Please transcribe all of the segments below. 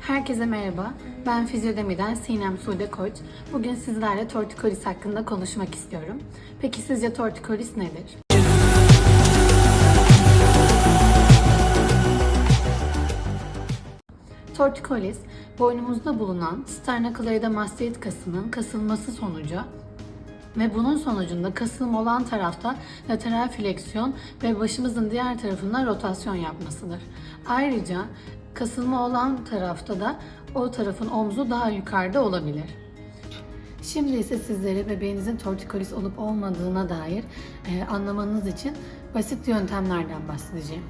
Herkese merhaba. Ben Fizyodemi'den Sinem Sude Koç. Bugün sizlerle tortikolis hakkında konuşmak istiyorum. Peki sizce tortikolis nedir? Tortikolis, boynumuzda bulunan sternocleidomastoid kasının kasılması sonucu ve bunun sonucunda kasılım olan tarafta lateral fleksiyon ve başımızın diğer tarafından rotasyon yapmasıdır. Ayrıca kasılma olan tarafta da o tarafın omzu daha yukarıda olabilir. Şimdi ise sizlere bebeğinizin tortikolis olup olmadığına dair e, anlamanız için basit yöntemlerden bahsedeceğim.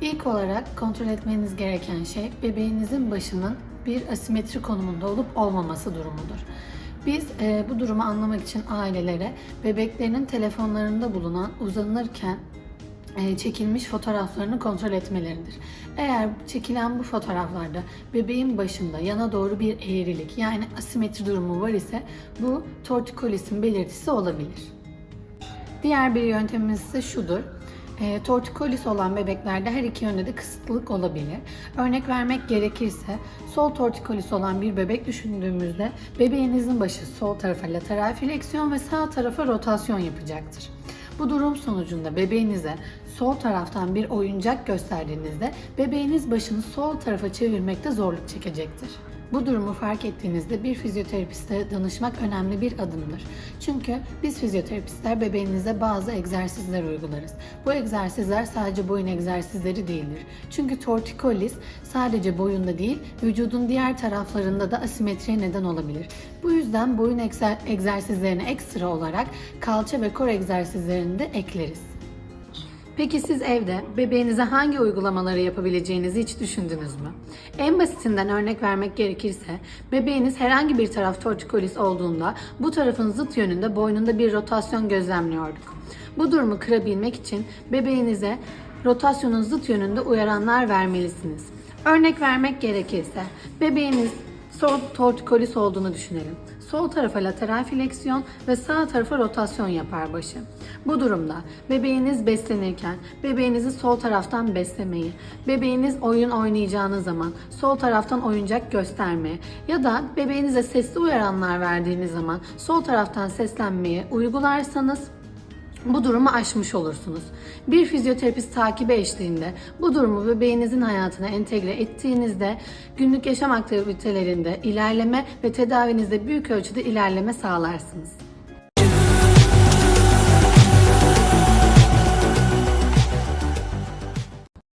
İlk olarak kontrol etmeniz gereken şey bebeğinizin başının bir asimetri konumunda olup olmaması durumudur. Biz e, bu durumu anlamak için ailelere bebeklerinin telefonlarında bulunan uzanırken çekilmiş fotoğraflarını kontrol etmeleridir. Eğer çekilen bu fotoğraflarda bebeğin başında yana doğru bir eğrilik yani asimetri durumu var ise bu tortikolisin belirtisi olabilir. Diğer bir yöntemimiz ise şudur. E, tortikolis olan bebeklerde her iki yönde de kısıtlılık olabilir. Örnek vermek gerekirse sol tortikolis olan bir bebek düşündüğümüzde bebeğinizin başı sol tarafa lateral fleksiyon ve sağ tarafa rotasyon yapacaktır. Bu durum sonucunda bebeğinize sol taraftan bir oyuncak gösterdiğinizde bebeğiniz başını sol tarafa çevirmekte zorluk çekecektir. Bu durumu fark ettiğinizde bir fizyoterapiste danışmak önemli bir adımdır. Çünkü biz fizyoterapistler bebeğinize bazı egzersizler uygularız. Bu egzersizler sadece boyun egzersizleri değildir. Çünkü tortikolis sadece boyunda değil, vücudun diğer taraflarında da asimetriye neden olabilir. Bu yüzden boyun egzer- egzersizlerine ekstra olarak kalça ve kor egzersizlerini de ekleriz. Peki siz evde bebeğinize hangi uygulamaları yapabileceğinizi hiç düşündünüz mü? En basitinden örnek vermek gerekirse, bebeğiniz herhangi bir taraf tortikolis olduğunda bu tarafın zıt yönünde boynunda bir rotasyon gözlemliyorduk. Bu durumu kırabilmek için bebeğinize rotasyonun zıt yönünde uyaranlar vermelisiniz. Örnek vermek gerekirse, bebeğiniz sol tortikolis olduğunu düşünelim. Sol tarafa lateral fleksiyon ve sağ tarafa rotasyon yapar başı. Bu durumda bebeğiniz beslenirken bebeğinizi sol taraftan beslemeyi, bebeğiniz oyun oynayacağınız zaman sol taraftan oyuncak göstermeyi ya da bebeğinize sesli uyaranlar verdiğiniz zaman sol taraftan seslenmeyi uygularsanız bu durumu aşmış olursunuz. Bir fizyoterapist takibi eşliğinde bu durumu bebeğinizin hayatına entegre ettiğinizde günlük yaşam aktivitelerinde ilerleme ve tedavinizde büyük ölçüde ilerleme sağlarsınız.